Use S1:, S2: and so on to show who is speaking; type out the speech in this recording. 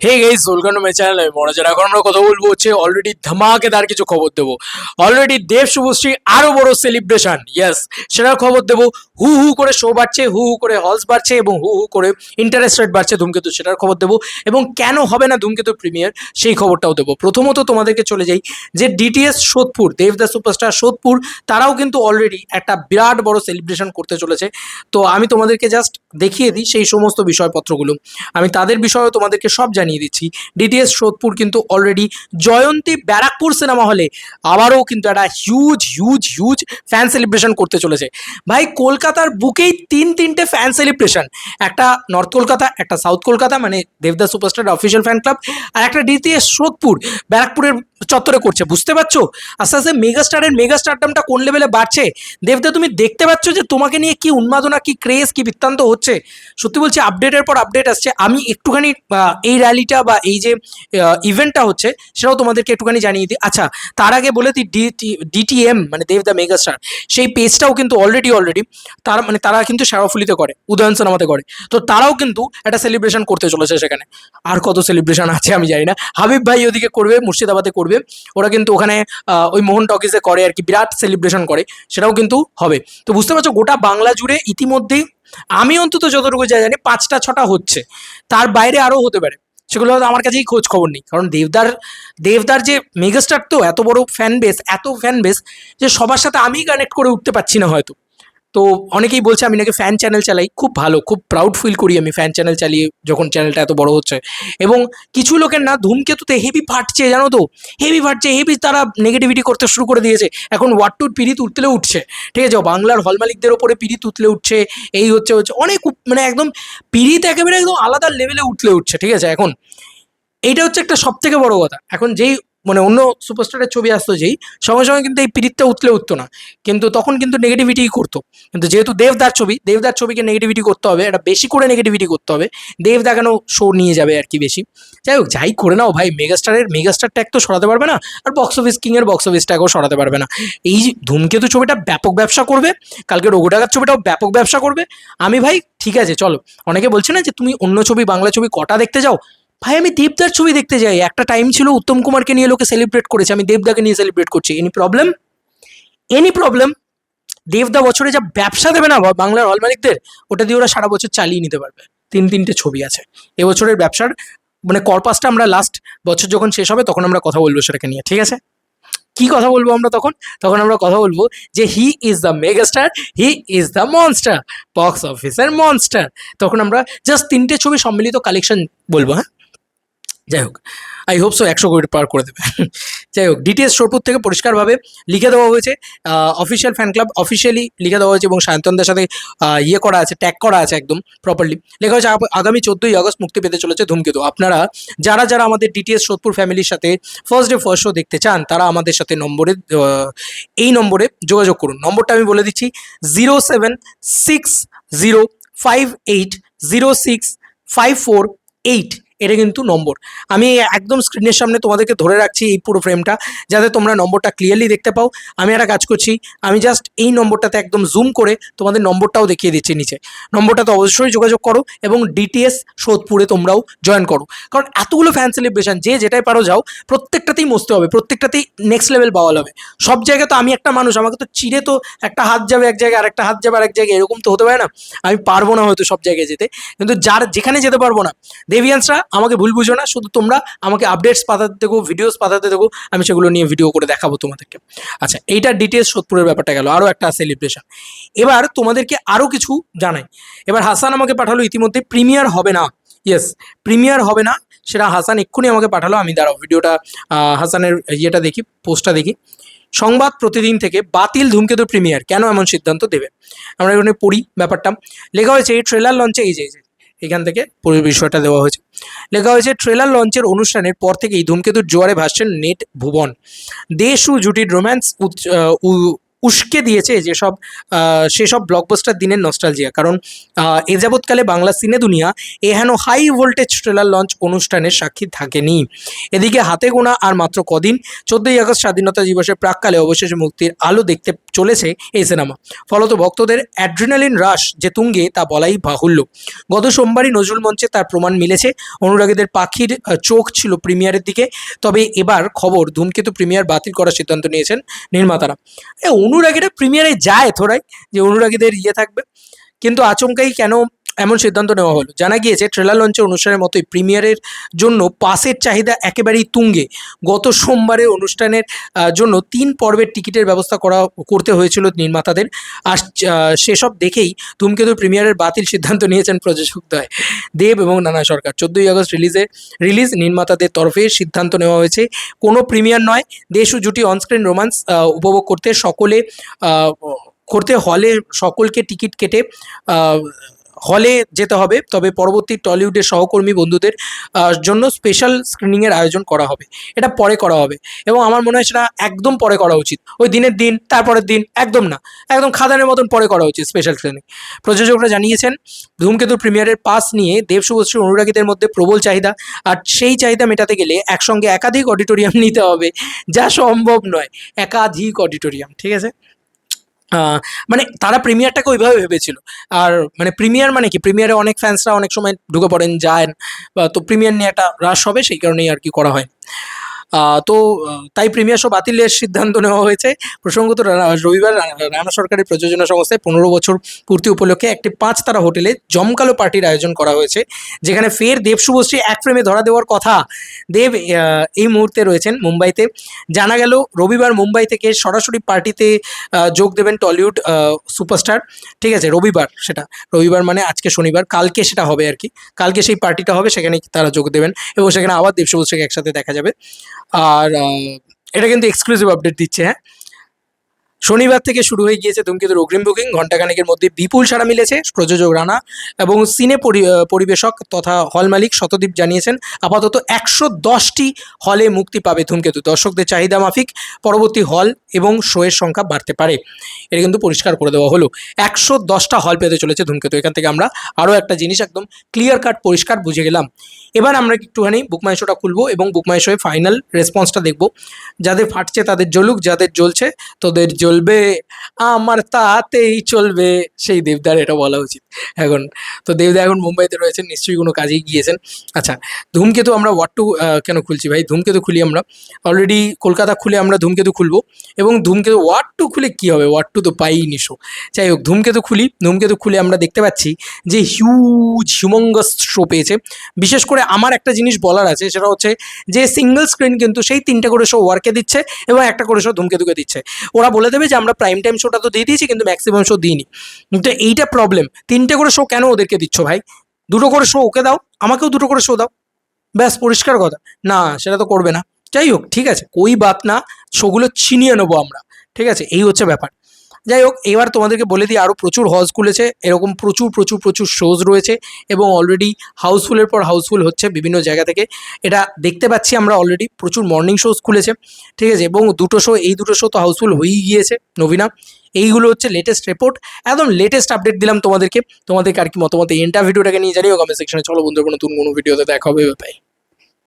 S1: হে এখন আমরা কথা বলব হচ্ছে অলরেডি ধামাকেদার কিছু খবর দেবো। অলরেডি দেব শুভশ্রী আরও বড় সেলিব্রেশন সেটার খবর দেবো। হু হু করে শো বাড়ছে, হু হু করে হলস বাড়ছে এবং হু হু করে ইন্টারেস্ট রেট বাড়ছে সেটার খবর দেবো। এবং কেন হবে না ধূমকেতু প্রিমিয়ার সেই খবরটাও দেবো। প্রথমত তোমাদেরকে চলে যাই যে ডিটিএস সোদপুর দেবদা সুপারস্টার সোদপুর, তারাও কিন্তু অলরেডি একটা বিরাট বড় সেলিব্রেশন করতে চলেছে। তো আমি তোমাদেরকে জাস্ট দেখিয়ে দিই সেই সমস্ত বিষয়পত্রগুলো। আমি তাদের বিষয়েও তোমাদেরকে সব জানিয়ে দিচ্ছি। ডিটিএস সোদপুর কিন্তু অলরেডি জয়ন্তী ব্যারাকপুর সিনেমা হলে আবারও কিন্তু একটা huge huge huge fan celebration করতে চলেছে। ভাই, কলকাতার বুকেই তিন তিনটে ফ্যান সেলিব্রেশন একটা নর্থ কলকাতা, একটা সাউথ কলকাতা মানে Devdas superstar official fan club আর একটা ডিটিএস সোদপুর, ব্যারাকপুরের চত্বরে করছে, বুঝতে পারছ? আস্তে আস্তে মেগাস্টারের মেগাস্টারডামটা কোন লেভেলে বাড়ছে? দেবদা, তুমি দেখতে পাচ্ছ যে তোমাকে নিয়ে কি উন্মাদনা, কি ক্রেজ কি বৃত্তান্ত হচ্ছে? সত্যি বলছি আপডেটের পর আপডেট আসছে। আমি একটুখানি এই র্যালিটা বা এই যে ইভেন্টটা হচ্ছে, সেটাও তোমাদেরকে একটুখানি জানিয়ে দিই। আচ্ছা তার আগে বলে দিই ডিটিএম মানে দেবদা মেগাস্টার সেই পেজটাও কিন্তু অলরেডি অলরেডি তারা মানে তারা কিন্তু শেরাফুলিতে করে, উদয়ন সিনেমাতে করে। তো তারাও কিন্তু একটা সেলিব্রেশন করতে চলেছে সেখানে। আর কত সেলিব্রেশন আছে আমি জানি না। হাবিব ভাই ওদিকে করবে, মুর্শিদাবাদে করবে। ওরা কিন্তু ওখানে ওই মোহন টকিজে করে আর কি বিরাট সেলিব্রেশন করে, সেটাও কিন্তু হবে। তো বুঝতে পারছ, গোটা বাংলা জুড়ে ইতিমধ্যেই আমি অন্তত যতটুকু যা জানি পাঁচটা, ছটা হচ্ছে। তার বাইরে আরও হতে পারে। সেগুলো হয়তো আমার কাছেই খোঁজ খবর নেই। কারণ দেবদার দেবদার যে মেগাস্টার তো, এত বড় ফ্যান বেস এত ফ্যান বেস যে সবার সাথে আমি কানেক্ট করে উঠতে পারছি না হয়তো। তো অনেকেই বলছে, আমি নাকি ফ্যান চ্যানেল চালাই। খুব ভালো, খুব প্রাউড ফিল করি আমি ফ্যান চ্যানেল চালিয়ে যখন চ্যানেলটা এত বড় হচ্ছে। এবং কিছু লোকের না ধূমকেতুতে হেভি ফাটছে, জানো তো? হেভি ফাটছে হেভি তারা নেগেটিভিটি করতে শুরু করে দিয়েছে। এখন ওয়াট্টুর পিড়িত উঠতেলে উঠছে। ঠিক আছে, বাংলার হল মালিকদের ওপরে পিড়িত উঠলে উঠছে। এই হচ্ছে হচ্ছে, অনেক মানে একদম পিড়িত একেবারে একদম আলাদা লেভেলে উঠলে উঠছে। ঠিক আছে, এখন এইটা হচ্ছে একটা সব থেকে বড় কথা। এখন যেই মানে অন্য সুপারস্টারের ছবি আসতো যেই, সঙ্গে সঙ্গে কিন্তু এই পিরিতটা উঠলে উঠতো না। কিন্তু তখন কিন্তু নেগেটিভিটি করতো। কিন্তু যেহেতু দেবদার ছবি, দেবদার ছবিকে নেগেটিভিটি করতে হবে, এটা বেশি করে নেগেটিভিটি করতে হবে দেবদা কেন শো নিয়ে যাবে আর কি বেশি। যাই হোক, যাই করে নাও ভাই মেগাস্টারের মেগাস্টার ট্যাগ তো সরাতে পারবে না, আর বক্স অফিস কিংয়ের বক্স অফিস ট্যাগও সরাতে পারবে না। এই ধূমকেতু ছবিটা ব্যাপক ব্যবসা করবে, কালকে ডাকাত ছবিটাও ব্যাপক ব্যবসা করবে। আমি ভাই, ঠিক আছে, চলো। অনেকে বলছে না যে তুমি অন্য ছবি, বাংলা ছবি কটা দেখতে যাও? ভাই, আমি দেবদার ছবি দেখতে যাই। একটা টাইম ছিল উত্তম কুমারকে নিয়ে লোকে সেলিব্রেট করেছে, আমি দেবদাকে নিয়ে সেলিব্রেট করছি। এনি প্রবলেম এনি প্রবলেম দেবদা বছরে যা ব্যবসা দেবে না, বাংলার হল মালিকদের, ওটা দিয়ে ওরা সারা বছর চালিয়ে নিতে পারবে। তিন তিনটে ছবি আছে। এবছরের ব্যবসার মানে কর্পাসটা আমরা লাস্ট বছর যখন শেষ হবে, তখন আমরা কথা বলব সেটাকে নিয়ে, ঠিক আছে? কি কথা বলব আমরা তখন? তখন আমরা কথা বলব যে he is the megastar he is the monster box অফিসের মনস্টার তখন আমরা জাস্ট তিনটে ছবি সম্মিলিত কালেকশন বলব হ্যাঁ? যাই হোক আই হোপ সো একশো কোটি পার করে দেবে। যাই হোক ডিটিএস সোরপুর থেকে পরিষ্কারভাবে লিখে দেওয়া হয়েছে। অফিসিয়াল ফ্যান ক্লাব অফিসিয়ালি লিখে দেওয়া হয়েছে এবং সায়ন্তনদের সাথে ইয়ে করা আছে ট্যাগ করা আছে একদম প্রপারলি লেখা হয়েছে আগামী চোদ্দোই আগস্ট মুক্তি পেতে চলেছে ধূমকেতু। আপনারা যারা যারা আমাদের ডিটিএস সোদপুর ফ্যামিলির সাথে ফার্স্ট ডে ফার্স্ট শো দেখতে চান, তারা আমাদের সাথে নম্বরে এই নম্বরে যোগাযোগ করুন। নম্বরটা আমি বলে দিচ্ছি zero seven six zero five eight zero six five four eight এটা কিন্তু নম্বর। আমি একদম স্ক্রিনের সামনে তোমাদেরকে ধরে রাখছি এই পুরো ফ্রেমটা যাতে তোমরা নম্বরটা ক্লিয়ারলি দেখতে পাও। আমি একটা কাজ করছি, আমি জাস্ট এই নম্বরটাতে একদম জুম করে তোমাদের নম্বরটাও দেখিয়ে দিচ্ছি নিচে। নম্বরটাতে অবশ্যই যোগাযোগ করো এবং ডিটিএস সোদপুরে তোমরাও জয়েন করো। কারণ এতগুলো ফ্যান সেলিব্রেশন যে যেটাই পারো যাও, প্রত্যেকটাতেই মস্তে হবে, প্রত্যেকটাতেই নেক্সট লেভেল পাওয়া হবে সব জায়গায় তো আমি একটা মানুষ, আমাকে তো চিড়ে তো একটা হাত যাবে এক জায়গায় আর একটা হাত যাবে আর এক জায়গায়, এরকম তো হতে পারে না। আমি পারব না হয়তো সব জায়গায় যেতে। কিন্তু যার যেখানে যেতে পারব না দেবিয়ান্সরা আমাকে ভুল বুঝো না, শুধু তোমরা আমাকে আপডেটস পাঠাতে দেখো ভিডিওস পাঠাতে দেখো, আমি সেগুলো নিয়ে ভিডিও করে দেখাবো তোমাদেরকে। আচ্ছা এইটা ডিটেলস সোদপুরের ব্যাপারটা গেল আরও একটা সেলিব্রেশন এবার তোমাদেরকে আরও কিছু জানাই। এবার হাসান আমাকে পাঠালো ইতিমধ্যে প্রিমিয়ার হবে না। ইয়েস প্রিমিয়ার হবে না। সেটা হাসান এক্ষুনি আমাকে পাঠালো, আমি দাঁড়াও ভিডিওটা হাসানের ইয়েটা দেখি, পোস্টটা দেখি। সংবাদ প্রতিদিন থেকে বাতিল ধূমকেতু প্রিমিয়ার কেন এমন সিদ্ধান্ত দেবে? আমরা এখানে পড়ি ব্যাপারটা। লেখা হয়েছে, এই ট্রেলার লঞ্চে এই যে এখান থেকে পুরো বিষয়টা দেওয়া হয়েছে। লেখা হয়েছে ট্রেলার লঞ্চের অনুষ্ঠানের পর থেকেই ধূমকেতুর জোয়ারে ভাসছেন নেট ভুবন। দেশ ও জুটির রোম্যান্স উস্কে দিয়েছে যেসব সেসব ব্লকবাস্টার দিনের নস্টালজিয়া কারণ এ যাবৎকালে বাংলা সিনে দুনিয়া এহেন হাই ভোল্টেজ ট্রেলার লঞ্চ অনুষ্ঠানের সাক্ষী থাকেনি। এদিকে হাতে গোনা আর মাত্র কদিন, চোদ্দই আগস্ট স্বাধীনতা দিবসের প্রাককালে অবশেষে মুক্তির আলো দেখতে চলেছে এই সিনেমা। ফলত ভক্তদের অ্যাড্রিনালিন রাশ যে তুঙ্গে তা বলাই বাহুল্য। গত সোমবারই নজরুল মঞ্চে তার প্রমাণ মিলেছে। অনুরাগীদের পাখির চোখ ছিল প্রিমিয়ারের দিকে। তবে এবার খবর ধূমকেতু প্রিমিয়ার বাতিল করার সিদ্ধান্ত নিয়েছেন নির্মাতারা। অনুরাগীরা প্রিমিয়ারে যায় থোড়াই যে অনুরাগীদের ইয়ে থাকবে। কিন্তু আচমকাই কেন এমন সিদ্ধান্ত নেওয়া হলো। জানা গিয়েছে, ট্রেলার লঞ্চের অনুষ্ঠানের মতোই প্রিমিয়ারের জন্য পাসের চাহিদা একেবারেই তুঙ্গে। গত সোমবারে অনুষ্ঠানের জন্য তিন পর্বের টিকিটের ব্যবস্থা করা, করতে হয়েছিল নির্মাতাদের। আর সেসব দেখেই ধূমকেতু প্রিমিয়ারের বাতিল সিদ্ধান্ত নিয়েছেন প্রযোজকদ্বয় দেব এবং নানা সরকার। চোদ্দোই আগস্ট রিলিজে, রিলিজ নির্মাতাদের তরফে সিদ্ধান্ত নেওয়া হয়েছে, কোনো প্রিমিয়ার নয়, দেশ ও জুটি অনস্ক্রিন রোমান্স উপভোগ করতে সকলে করতে হলে সকলকে টিকিট কেটে হলে যেতে হবে, তবে পরবর্তী টলিউডের সহকর্মী বন্ধুদের জন্য স্পেশাল স্ক্রিনিংয়ের আয়োজন করা হবে। এটা পরে করা হবে এবং আমার মনে হয় সেটা একদম পরে করা উচিত। ওই দিনের দিন, তারপরের দিন, একদম না। একদম খাদানের মতন পরে করা উচিত স্পেশাল স্ক্রিনিং প্রযোজকরা জানিয়েছেন ধূমকেতু প্রিমিয়ারের পাস নিয়ে দেব শুভশ্রী, অনুরাগীদের মধ্যে প্রবল চাহিদা আর সেই চাহিদা মেটাতে গেলে একসঙ্গে একাধিক অডিটোরিয়াম নিতে হবে, যা সম্ভব নয়। একাধিক অডিটোরিয়াম ঠিক আছে? মানে তারা প্রিমিয়ারটাকে ওইভাবে ভেবেছিল। আর মানে প্রিমিয়ার মানে কি? প্রিমিয়ারে অনেক ফ্যান্সরা অনেক সময় ঢুকে পড়েন যায় তো প্রিমিয়ার নিয়ে একটা হ্রাস হবে, সেই কারণেই আর কি করা হয়। তো তাই প্রিমিয়ার শো বাতিলের সিদ্ধান্ত নেওয়া হয়েছে। প্রসঙ্গত রবিবার রানা সরকারি প্রযোজনা সংস্থায় পনেরো বছর পূর্তি উপলক্ষে একটি পাঁচ তারা হোটেলে জমকালো পার্টির আয়োজন করা হয়েছে, যেখানে ফের দেব শুভশ্রী এক ফ্রেমে ধরা দেওয়ার কথা। দেব এই মুহূর্তে রয়েছেন মুম্বাইতে। জানা গেল, রবিবার মুম্বাই থেকে সরাসরি পার্টিতে যোগ দেবেন টলিউড সুপারস্টার। ঠিক আছে, রবিবার সেটা, রবিবার মানে আজকে শনিবার, কালকে সেটা হবে আর কি। কালকে সেই পার্টিটা হবে সেখানে তারা যোগ দেবেন এবং সেখানে আবার দেব শুভশ্রীকে একসাথে দেখা যাবে। আর এটা কিন্তু এক্সক্লুসিভ আপডেট দিচ্ছে হ্যাঁ। শনিবার থেকে শুরু হয়ে গিয়েছে ধূমকেতুর অগ্রিম বুকিং ঘণ্টাখানেকের মধ্যে বিপুল সাড়া মিলেছে প্রযোজক রানা এবং সিনে পরি- পরিবেশক তথা হল মালিক শতদীপ জানিয়েছেন, আপাতত একশো দশটি হলে মুক্তি পাবে ধূমকেতু। দর্শকদের চাহিদা মাফিক, পরবর্তী হল এবং শোয়ের সংখ্যা বাড়তে পারে। এটা কিন্তু পরিষ্কার করে দেওয়া হলো। একশো দশটা হল পেতে চলেছে ধূমকেতু। এখান থেকে আমরা আরও একটা জিনিস একদম ক্লিয়ার কাট পরিষ্কার বুঝে গেলাম। এবার আমরা একটুখানি বুকমাইশোটা খুলবো এবং বুকমাইশোয় ফাইনাল রেসপন্সটা দেখব। যাদের ফাটছে তাদের জ্বলুক, যাদের জ্বলছে তোদের জ্বলবে, আমার তাতেই চলবে, সেই দেবদার এটা বলা উচিত। এখন, তো দেবদা এখন মুম্বাইতে রয়েছেন, নিশ্চয়ই কোনো কাজেই গিয়েছেন। আচ্ছা ধূমকেতু আমরা ওয়াট টু কেন খুলছি ভাই? ধূমকেতু খুলি আমরা। অলরেডি কলকাতা খুলে আমরা ধূমকেতু খুলবো। এবং ধূমকেতু ওয়াট টু খুলে কী হবে? ওয়াট টু তো পাই নিশো যাই হোক, ধূমকেতু খুলি। ধূমকেতু খুলে আমরা দেখতে পাচ্ছি যে হিউজ হিউমঙ্গাস শো পেয়েছে। বিশেষ করে আমার একটা জিনিস বলার আছে, সেটা হচ্ছে যে সিঙ্গেল স্ক্রিন কিন্তু সেই তিনটে করে শো ওয়ার্কে দিচ্ছে এবং একটা করে শো ধূমকেতুকে দিচ্ছে। ওরা বলে দেবে যে আমরা প্রাইম টাইম শোটা তো দিয়ে দিয়েছি, কিন্তু ম্যাক্সিমাম শো দিইনি। কিন্তু এইটা প্রবলেম তিনটে করে শো কেন ওদেরকে দিচ্ছ ভাই? দুটো করে শো ওকে দাও, আমাকেও দুটো করে শো দাও। ব্যাস, পরিষ্কার কথা। না, সেটা তো করবে না। যাই হোক, ঠিক আছে কই বাত না শোগুলো ছিনিয়ে নেব আমরা। ঠিক আছে, এই হচ্ছে ব্যাপার। যাই হোক এবার তোমাদেরকে বলে দিই আরও প্রচুর হলস খুলেছে এরকম প্রচুর প্রচুর প্রচুর শোজ রয়েছে এবং অলরেডি হাউসফুলের পর হাউসফুল হচ্ছে বিভিন্ন জায়গা থেকে। এটা দেখতে পাচ্ছি আমরা অলরেডি প্রচুর মর্নিং শোজ খুলেছে ঠিক আছে? এবং দুটো শো এই দুটো শো তো হাউসফুল হয়েই গিয়েছে, নবীনা। এইগুলো হচ্ছে লেটেস্ট রিপোর্ট একদম লেটেস্ট আপডেট দিলাম তোমাদেরকে। তোমাদেরকে আর কি মতামত এই এন্টার ভিডিওটাকে নিয়ে জানিও কমেন্ট সেকশনে চলো বন্ধুরা, কোনো নতুন কোনো ভিডিওতে দেখা হবে বাই